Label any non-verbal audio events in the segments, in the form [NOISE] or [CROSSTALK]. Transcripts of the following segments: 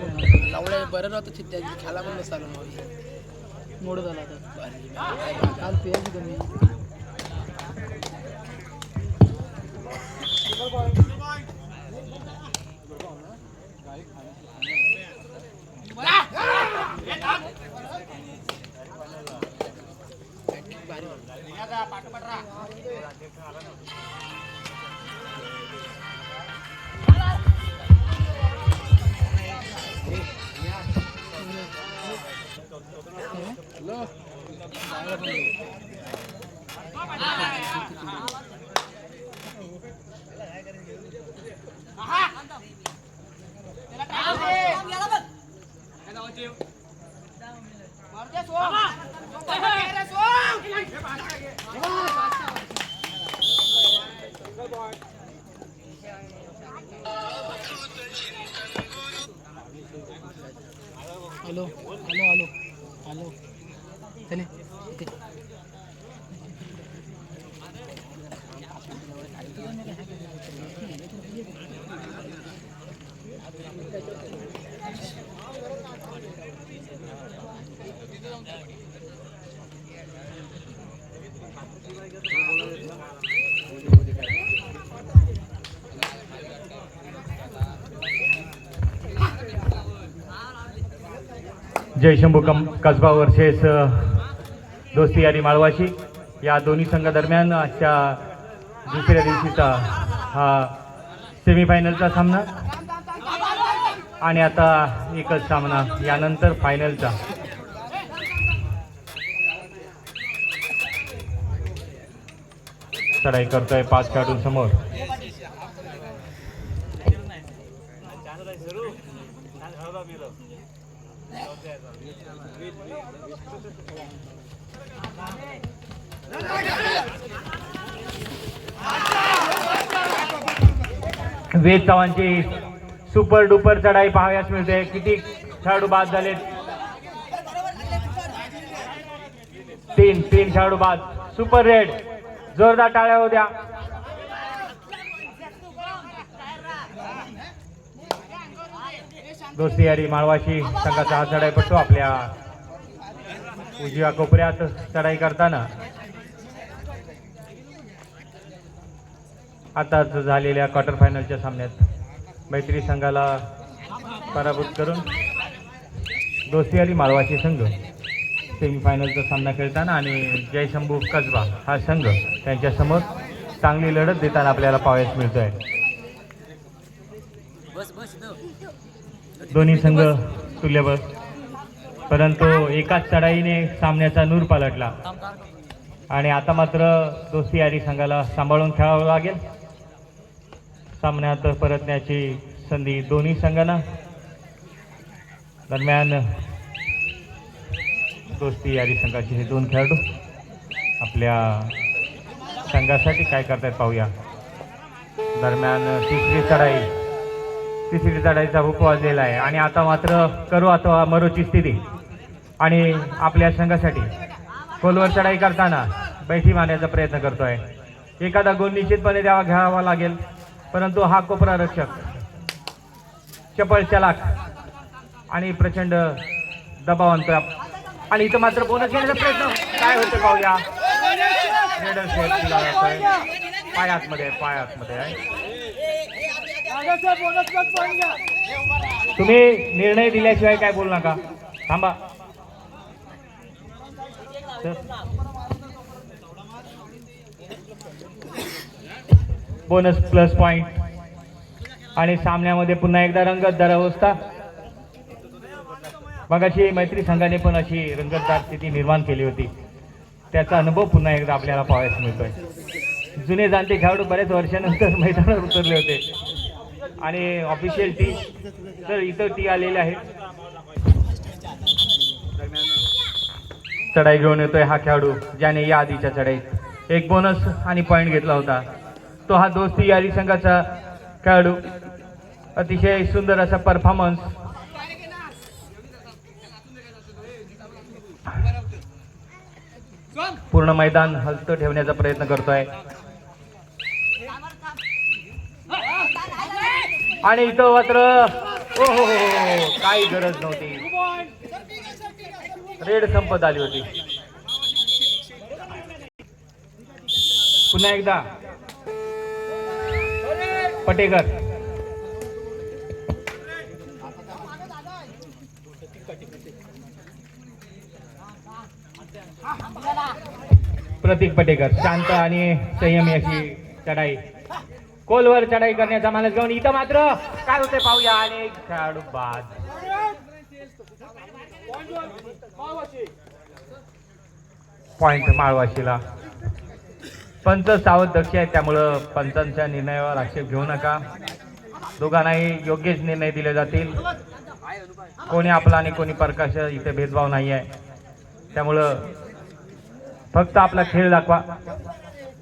लावल्या. बरं नव्हतं चित्त्या खेळा पण नसता मग. मोड झाला आता. काल पेज कमी. हॅलो जयशंभू कम कसबा वर्सेस दोस्ती आणि माळवाशी. या दोन्ही संघादरम्यान आजच्या दुसऱ्या दिवशीचा हा सेमीफायनलचा सामना. आणि आता एकच सामना यानंतर फायनलचा चढाई करतोय पाच खेळाडूंसमोर वेद चव्हाणची सुपर डुपर चढाई पाहाव्यास मिळते. किती खेळाडू बाद झालेत? तीन तीन खेळाडू बाद. सुपर रेड जोरदार टाळ्या होत्या दोस्ती यारी माळवाशी संघाचा हा चढाई पडतो आपल्या उजव्या कोपऱ्यात चढाई करताना. आताच झालेल्या क्वार्टर फायनलच्या सामन्यात मैत्री संघाला पराभूत करून दोस्ती आली माळवाची संघ. सेमीफायनलचा सामना खेळताना आणि जयशंभू कसबा हा संघ त्यांच्यासमोर चांगली लढत देताना आपल्याला पाहायला मिळतोय. दोन्ही संघ तुल्यबळ. परंतु एकाच चढाईने सामन्याचा नूर पालटला. आणि आता मात्र दोस्ती यारी संघाला सांभाळून खेळावं लागेल. सामन्यात परतण्याची संधी दोन्ही संघांना. दरम्यान दोस्ती यारी संघाचे हे दोन खेळाडू. आपल्या संघासाठी काय करतायत पाहूया. दरम्यान तिसरी चढाई. तिसरी चढाईचा हुक वाजलेला आहे. आणि आता मात्र करू अथवा मरूची स्थिती. आणि आपल्या संघासाठी खोलवर चढाई करताना बैठी मारण्याचा प्रयत्न करतोय. एखादा गोल निश्चितपणे द्यावा घ्यावा लागेल. परंतु हा कोपरा रक्षक. चपळ चलाक. आणि प्रचंड दबाव अंतर आणि इथं मात्र बोनस घेण्याचा प्रयत्न. काय होतं पाहूया. मिडल पाय आतमध्ये आहे, पाय आतमध्ये आहे. तुम्ही निर्णय दिल्याशिवाय काय बोलू नका. थांबा. बोनस प्लस पॉइंट आणि सामन्यामध्ये पुन्हा एकदा रंगतदार मग अशी मैत्री संघाने पण अशी रंगतदार स्थिती निर्माण केली होती. त्याचा अनुभव पुन्हा एकदा आपल्याला पाहायला मिळतोय. जुने जाणते खेळाडू बऱ्याच वर्षानंतर [LAUGHS] मैदानावर उतरले होते. आणि ऑफिशियल टी तर इथं टी आलेले आहे. चढाई घेऊन येतोय हा खेळाडू ज्याने या आधीच्या चढाईत एक बोनस आणि पॉईंट घेतला होता. तो हा दोस्ती यारी संघाचा खेळाडू. अतिशय सुंदर असा परफॉर्मन्स पूर्ण मैदान हलतं ठेवण्याचा प्रयत्न करतोय. आणि इथं मात्र ओ हो हो हो, हो काही गरज नव्हती. रेड संपत आली होती. पुन्हा एकदा. पटेकर. प्रतीक पटेकर शांत आणि संयमी अशी चढाई. कोलवर चढाई करण्याचा मानस घेऊन इथं मात्र काय होते पाहूया आणि एक खेळाडू बाद. पॉइंट माळवाशीला. पंच सावध दक्ष आहेत त्यामुळं पंचांच्या निर्णयावर आक्षेप घेऊ नका. दोघांनाही योग्यच निर्णय दिले जातील. कोणी आपला आणि कोणी प्रकाश इथे भेदभाव नाही आहे त्यामुळं फक्त आपला खेळ दाखवा.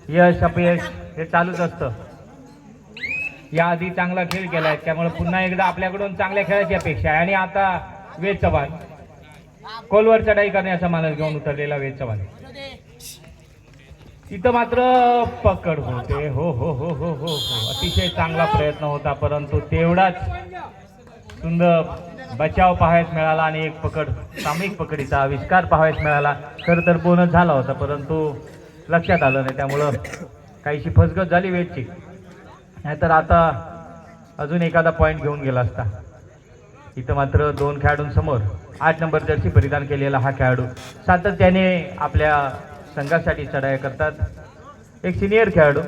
यश अपयश हे चालूच असतं. याआधी चांगला खेळ केलाय त्यामुळे पुन्हा एकदा आपल्याकडून चांगल्या खेळाची अपेक्षा आहे. आणि आता वेद चव्हाण. कोलवर चढाई करण्याचा मानस घेऊन उतरलेला वेद चव्हाण. इथं मात्र पकड होते. हो हो हो हो हो हो. अतिशय चांगला प्रयत्न होता परंतु तेवढाच सुंदर बचाव पाहायला मिळाला आणि एक पकड सामूहिक पकडीचा आविष्कार पाहायला मिळाला. खरं तर बोनस झाला होता परंतु लक्षात आलं नाही त्यामुळं काहीशी फसगत झाली वेटची नाहीतर आता अजून एखादा पॉईंट घेऊन गेला असता. इथं मात्र दोन खेळाडूंसमोर आठ नंबर जर्सी परिधान केलेला हा खेळाडू सातत्याने आपल्या संघासाठी चढाई करतात. एक सिनियर खेळाडू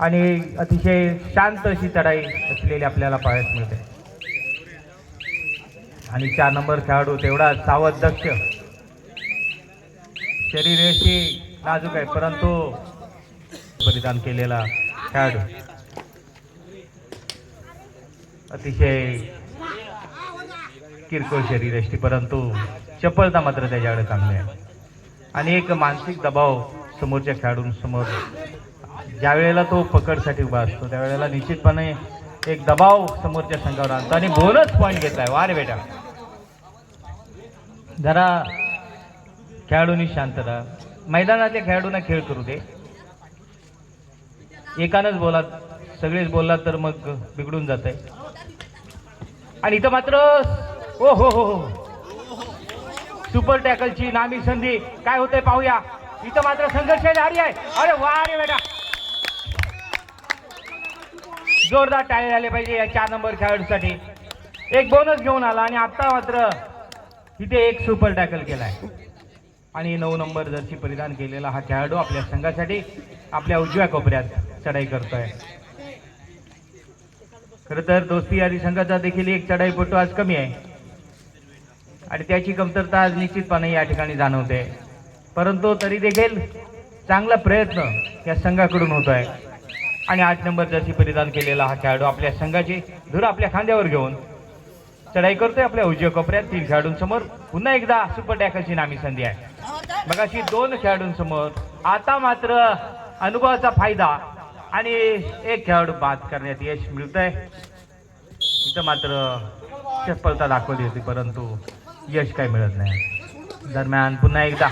आणि अतिशय शांत अशी चढाई असलेली आपल्याला पाहायला मिळते. आणि चार नंबर खेळाडू तेवढा सावध दक्ष शरीराशी नाजूक आहे परंतु परिधान केलेला खेळाडू. अतिशय किरकोळ शरीरयष्टी परंतु चपळता मात्र त्याच्याकडे चांगली आहे. आणि एक मानसिक दबाव समोरच्या खेळाडूंसमोर ज्या वेळेला तो पकडसाठी उभा असतो त्यावेळेला निश्चितपणे एक दबाव समोरच्या संघावर आणतो. आणि बोनस पॉईंट घेतलाय. वा रे बेटा. जरा खेळाडूंनी शांत राहा. मैदानातल्या खेळाडूंना खेळ करू दे. एकानंच बोला सगळेच बोललात तर मग बिघडून जात आहे आणि इथं मात्र ओ हो हो हो. सुपर टॅकलची नामी संधी. काय होतंय पाहूया. इथं मात्र संघर्ष जारी आहे. अरे वा रे बेटा. जोरदार टाळे झाले पाहिजे या चार नंबर खेळाडूसाठी. एक बोनस घेऊन आला आणि आता मात्र तिथे एक सुपर टॅकल केलाय. आणि नऊ नंबर जर्सी परिधान केलेला हा खेळाडू आपल्या संघासाठी आपल्या उजव्या कोपऱ्यात चढाई करतोय. खर तर दोस्ती यादी संघाचा देखील एक चढाईपटू आज कमी आहे. आणि त्याची कमतरता आज निश्चितपणे या ठिकाणी जाणवते. परंतु तरी देखील चांगला प्रयत्न या संघाकडून होतोय. आणि आठ नंबर जर्सी परिधान केलेला हा खेळाडू आपल्या संघाची धुरा आपल्या खांद्यावर घेऊन चढाई करतोय आपल्या उजव्या कोपऱ्यात तीन खेळाडूंसमोर. पुन्हा एकदा सुपर टॅकलची नामी संधी आहे. मग अशी दोन खेळाडूंसमोर आता मात्र अनुभवाचा फायदा आणि एक खेळाडू बाद करण्यात यश मिळतंय. इथं मात्र चपलता दाखवली होती परंतु यश काही मिळत नाही. दरम्यान पुन्हा एकदा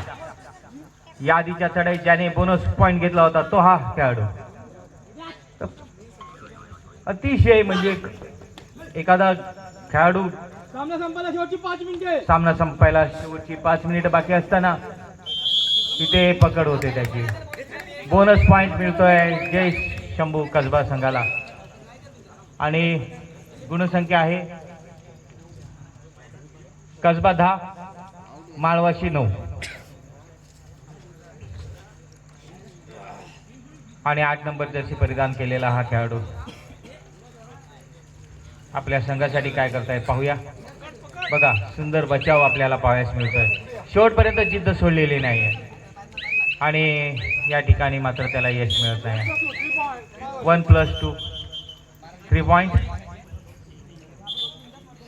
यादीच्या चढाईत ज्याने बोनस पॉईंट घेतला होता तो हा खेळाडू. अतिशय म्हणजे एखादा खेळाडू. सामना संपायला शेवटची पाच मिनिटे सामना संपायला शेवटची पाच मिनिटं बाकी असताना तिथे पकड होते त्याची. बोनस पॉइंट मिळतोय जय शंभू कसबा संघाला. आणि गुणसंख्या आहे. कसबा दहा माळवाशी नऊ. आणि आठ नंबर जर्सी परिधान केलेला हा खेळाडू. आपल्या संघासाठी काय करताय पाहूया. बघा सुंदर बचाव आपल्याला पाहायला मिळतोय. शेवटपर्यंत जिद्द सोडलेली नाही आहे आणि या ठिकाणी मात्र त्याला यश मिळत नाही one plus two three point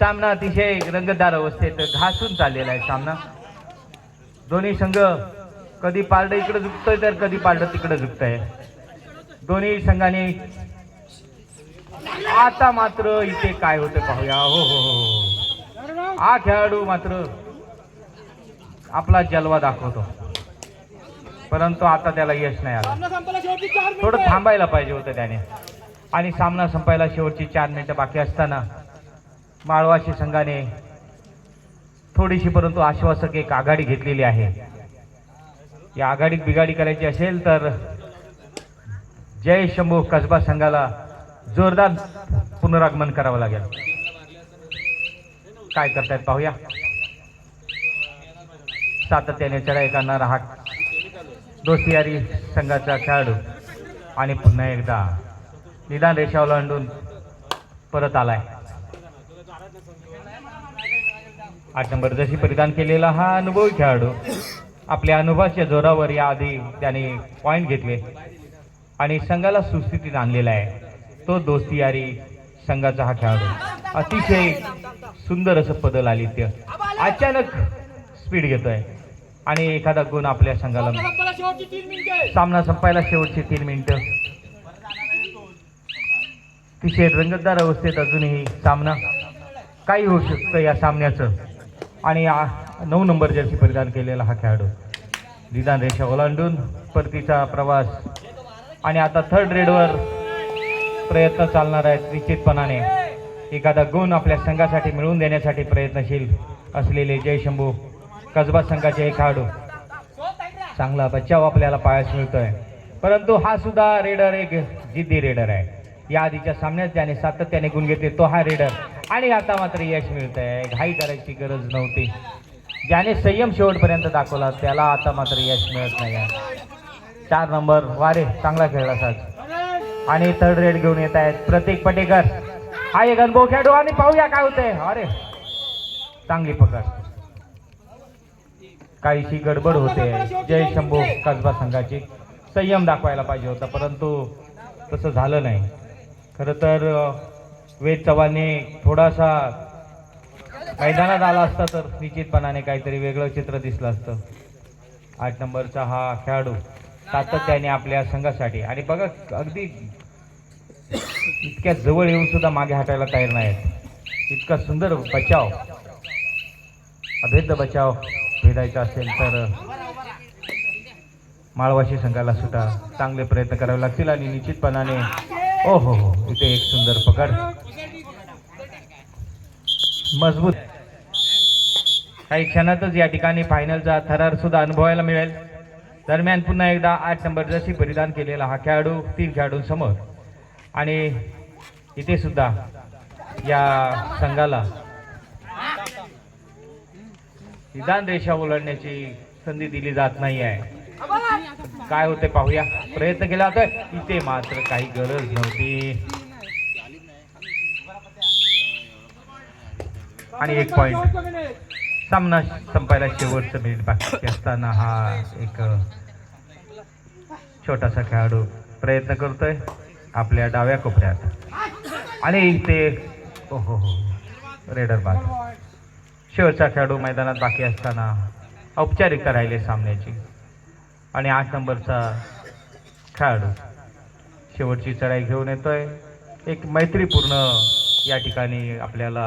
सामना अतिशय रंगतदार अवस्थेत घासून चाललेला आहे सामना. दोन्ही संघ कधी पारडं इकडे झुकतोय तर कधी पारडं तिकडे झुकतंय. दोन्ही संघाने आता मात्र इथे काय होतं पाहूया. हो हो हो हो. हा खेळाडू मात्र आपला जलवा दाखवतो. परंतु आता त्याला यश नाही आलं. थोडं थांबायला पाहिजे होतं त्याने. आणि सामना संपायला शेवटची चार मिनिटं बाकी असताना माळवाशी संघाने थोडीशी परंतु आश्वासक एक आघाडी घेतलेली आहे. या आघाडीत बिघाडी करायची असेल तर जय शंभू कसबा संघाला जोरदार पुनरागमन करावं लागेल. काय करतायत पाहूया. सातत्याने चढाई करणारा हा दोस्तियारी संघाचा खेळाडू. आणि पुन्हा एकदा निदान रेषा ओलांडून परत आलाय. आठ नंबर जशी परिधान केलेला हा अनुभवी खेळाडू. आपल्या अनुभवाच्या जोरावर याआधी त्याने पॉईंट घेतले. आणि संघाला सुस्थितीत आणलेला आहे. तो दोस्ती यारी संघाचा हा खेळाडू. अतिशय सुंदर असं पदल आलित्य अचानक स्पीड घेतोय. आणि एखादा गुण आपल्या संघाला सामना संपायला शेवटची तीन मिनिटे. मिनिटं अतिशय रंगतदार अवस्थेत अजूनही सामना. काही होऊ शकतं या सामन्याचं. आणि नऊ नंबर जर्सी परिधान केलेला हा खेळाडू. निदान रेषा ओलांडून परतीचा प्रवास. आणि आता थर्ड रेडवर प्रयत्न चालणार आहेत निश्चितपणाने. एखादा गुण आपल्या संघासाठी मिळवून देण्यासाठी प्रयत्नशील असलेले जयशंभू कसबा संघाचे हे खेळाडू चांगला बचाव आपल्याला पाहायला मिळतोय. परंतु हा सुद्धा रेडर एक जिद्दी रेडर आहे. या आधीच्या सामन्यात ज्याने सातत्याने गुण घेतले तो हा रेडर. आणि आता मात्र यश मिळत आहे घाई करायची गरज नव्हती. ज्याने संयम शेवटपर्यंत दाखवला त्याला आता मात्र यश मिळत नाही आहे चार नंबर वारे चांगला खेळला साज. आणि थर्ड रेड घेऊन येत आहेत. प्रतीक पटेकर. हा एक अनुभव खेळू आणि पाहूया काय होते अरे चांगली पकड. काहीशी गडबड होते. जय शंभू कसबा संघाची. संयम दाखवायला पाहिजे होता परंतु तसं झालं नाही. खरं तर वेद चव्हाणने थोडासा मैदानात आला असता तर निश्चितपणाने काहीतरी वेगळं चित्र दिसलं असतं. आठ नंबरचा हा खेळाडू सातत्याने आपल्या संघासाठी. आणि बघा अगदी इतक्या जवळ येऊन सुद्धा मागे हटायला तयार नाहीत. इतका सुंदर बचाव. अभेद्य बचाव भेदायचा असेल तर माळवाशी संघाला सुद्धा चांगले प्रयत्न करावे लागतील आणि निश्चितपणाने ओ हो हो इथे एक सुंदर पकड. मजबूत. काही क्षणातच या ठिकाणी फायनलचा थरार सुद्धा अनुभवायला मिळेल. दरम्यान पुन्हा एकदा आठ नंबर जशी परिधान केलेला हा खेळाडू तीन खेळाडूंसमोर. आणि इथे सुद्धा या संघाला निदान रेषा ओलांडण्याची संधी दिली जात नाही आहे. काय होते पाहूया. प्रयत्न केला होता. इथे मात्र काही गरज नव्हती. आणि एक पॉइंट सामना संपायला शेवटचं मिनिट बाकी असताना हा एक छोटासा खेळाडू प्रयत्न करतोय. आपल्या डाव्या कोपऱ्यात. आणि ते हो हो हो. रेडर बाद शेवटचा खेळाडू मैदानात बाकी असताना औपचारिकता राहिली सामन्याची. आणि आठ नंबरचा खेळाडू शेवटची चढाई घेऊन येतोय. एक मैत्रीपूर्ण या ठिकाणी आपल्याला